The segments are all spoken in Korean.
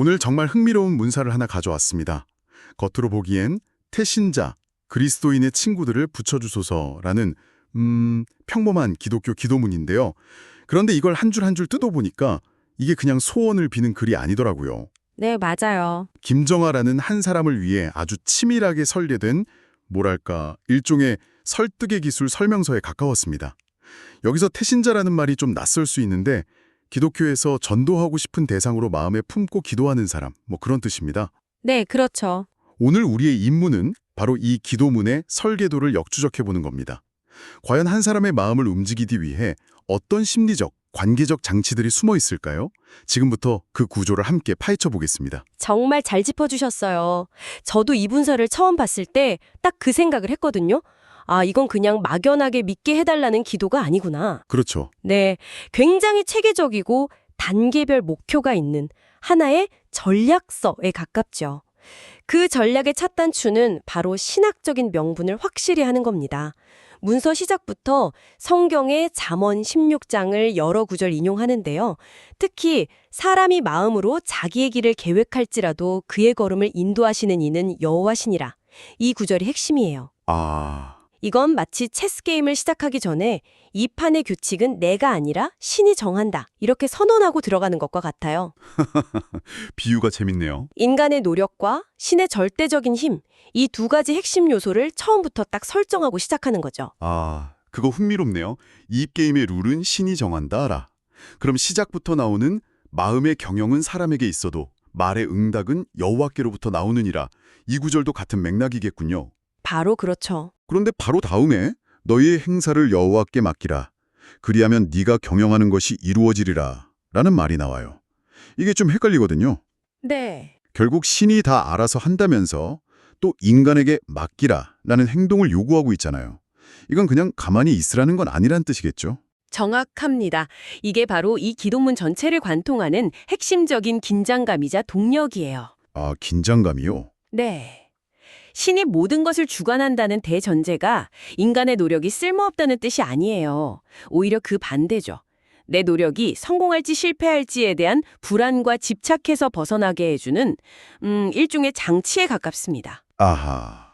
오늘 정말 흥미로운 문사를 하나 가져왔습니다. 겉으로 보기엔 태신자, 그리스도인의 친구들을 붙여주소서라는 음, 평범한 기독교 기도문인데요. 그런데 이걸 한 줄 한 줄 뜯어보니까 이게 그냥 소원을 비는 글이 아니더라고요. 네, 맞아요. 김정아라는 한 사람을 위해 아주 치밀하게 설계된 뭐랄까 일종의 설득의 기술 설명서에 가까웠습니다. 여기서 태신자라는 말이 좀 낯설 수 있는데 기독교에서 전도하고 싶은 대상으로 마음에 품고 기도하는 사람 뭐 그런 뜻입니다. 네, 그렇죠. 오늘 우리의 임무는 바로 이 기도문의 설계도를 역추적해 보는 겁니다. 과연 한 사람의 마음을 움직이기 위해 어떤 심리적, 관계적 장치들이 숨어 있을까요? 지금부터 그 구조를 함께 파헤쳐 보겠습니다. 정말 잘 짚어주셨어요. 저도 이 문서를 처음 봤을 때 딱 그 생각을 했거든요. 아, 이건 그냥 막연하게 믿게 해달라는 기도가 아니구나. 그렇죠. 네, 굉장히 체계적이고 단계별 목표가 있는 하나의 전략서에 가깝죠. 그 전략의 첫 단추는 바로 신학적인 명분을 확실히 하는 겁니다. 문서 시작부터 성경의 잠언 16장을 여러 구절 인용하는데요. 특히 사람이 마음으로 자기의 길을 계획할지라도 그의 걸음을 인도하시는 이는 여호와시니라. 이 구절이 핵심이에요. 아, 이건 마치 체스 게임을 시작하기 전에 이 판의 규칙은 내가 아니라 신이 정한다. 이렇게 선언하고 들어가는 것과 같아요. 비유가 재밌네요. 인간의 노력과 신의 절대적인 힘, 이 두 가지 핵심 요소를 처음부터 딱 설정하고 시작하는 거죠. 아, 그거 흥미롭네요. 이 게임의 룰은 신이 정한다라. 그럼 시작부터 나오는 마음의 경영은 사람에게 있어도 말의 응답은 여호와께로부터 나오느니라. 이 구절도 같은 맥락이겠군요. 바로 그렇죠. 그런데 바로 다음에 너희의 행사를 여호와께 맡기라. 그리하면 네가 경영하는 것이 이루어지리라. 라는 말이 나와요. 이게 좀 헷갈리거든요. 네. 결국 신이 다 알아서 한다면서 또 인간에게 맡기라 라는 행동을 요구하고 있잖아요. 이건 그냥 가만히 있으라는 건 아니란 뜻이겠죠? 정확합니다. 이게 바로 이 기도문 전체를 관통하는 핵심적인 긴장감이자 동력이에요. 아, 긴장감이요? 네. 신이 모든 것을 주관한다는 대전제가 인간의 노력이 쓸모없다는 뜻이 아니에요. 오히려 그 반대죠. 내 노력이 성공할지 실패할지에 대한 불안과 집착해서 벗어나게 해주는 음, 일종의 장치에 가깝습니다. 아하.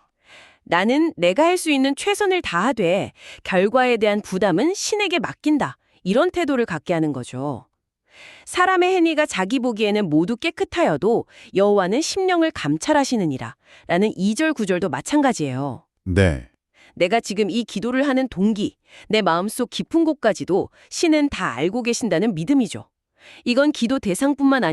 나는 내가 할 수 있는 최선을 다하되 결과에 대한 부담은 신에게 맡긴다. 이런 태도를 갖게 하는 거죠. 사람의 행위가 자기 보기에는 모두 깨끗하여도 여호와는 심령을 감찰하시느니라. 라는 2절 9절도 마찬가지예요. 네. 내가 지금 이 기도를 하는 동기, 내 마음속 깊은 곳까지도 신은 다 알고 계신다는 믿음이죠. 이건 기도 대상뿐만 아니라